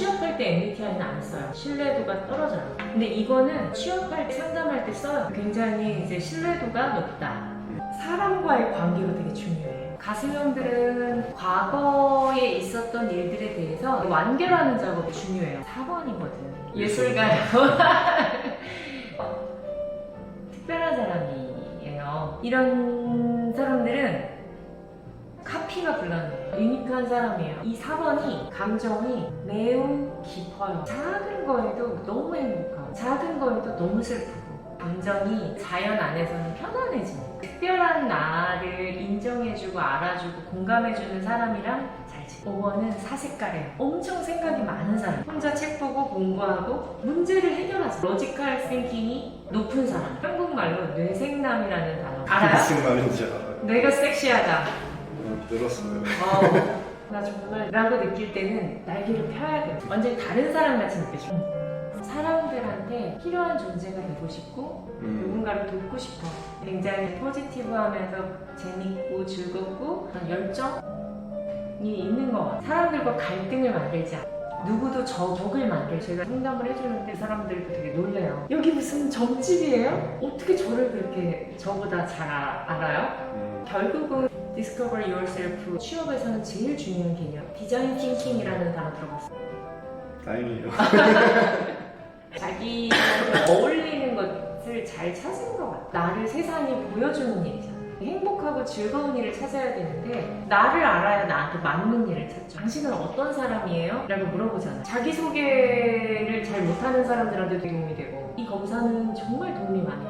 취업할 때 MBTI는 안 써요. 신뢰도가 떨어져요. 근데 이거는 취업할 때 상담할 때 써요. 굉장히 이제 신뢰도가 높다. 사람과의 관계가 되게 중요해요. 가수형들은 과거에 있었던 일들에 대해서 완결하는 작업이 중요해요. 4번이거든. 예술가요. 특별한 사람이에요. 이런 사람들은 카피가 불가능해요. 유니크한 사람이에요. 이 4번이 감정이 매우 깊어요. 작은 거에도 너무 행복하고 작은 거에도 너무 슬프고 감정이 자연 안에서는 편안해지는 특별한 나를 인정해주고 알아주고 공감해주는 사람이랑 잘 지내. 5번은 사색가래요. 엄청 생각이 많은 사람. 혼자 책 보고 공부하고 문제를 해결하죠. 로지컬 싱킹이 높은 사람. 한국말로 뇌생남이라는 단어. 알아요? 무슨 말인지 알아요. 뇌가 섹시하다. 어, 들었어요. 어, 나 정말 라고 느낄 때는 날개를 펴야 돼. 완전히 다른 사람 같이 느껴져. 사람들한테 필요한 존재가 되고 싶고 음. 누군가를 돕고 싶어. 굉장히 포지티브하면서 재밌고 즐겁고 열정이 있는 것 같아. 사람들과 갈등을 만들지 않아. 누구도 저 적을 만들 제가 상담을 해주는데 사람들도 되게 놀래요. 여기 무슨 점집이에요? 어떻게 저를 그렇게 저보다 잘 아- 알아요? 음. 결국은 Discover Yourself 취업에서는 제일 중요한 개념 디자인 킹킹이라는 단어 들어봤어요. 다행이에요. 자기한테 어울리는 것을 잘 찾은 것 같아. 나를 세상에 보여주는 일이잖아. 행복하고 즐거운 일을 찾아야 되는데 나를 알아야 나한테 맞는 일을 찾죠. 당신은 어떤 사람이에요? 라고 물어보잖아. 자기소개를 잘 못하는 사람들한테 도움이 되고 이 검사는 정말 도움이 많이 돼요.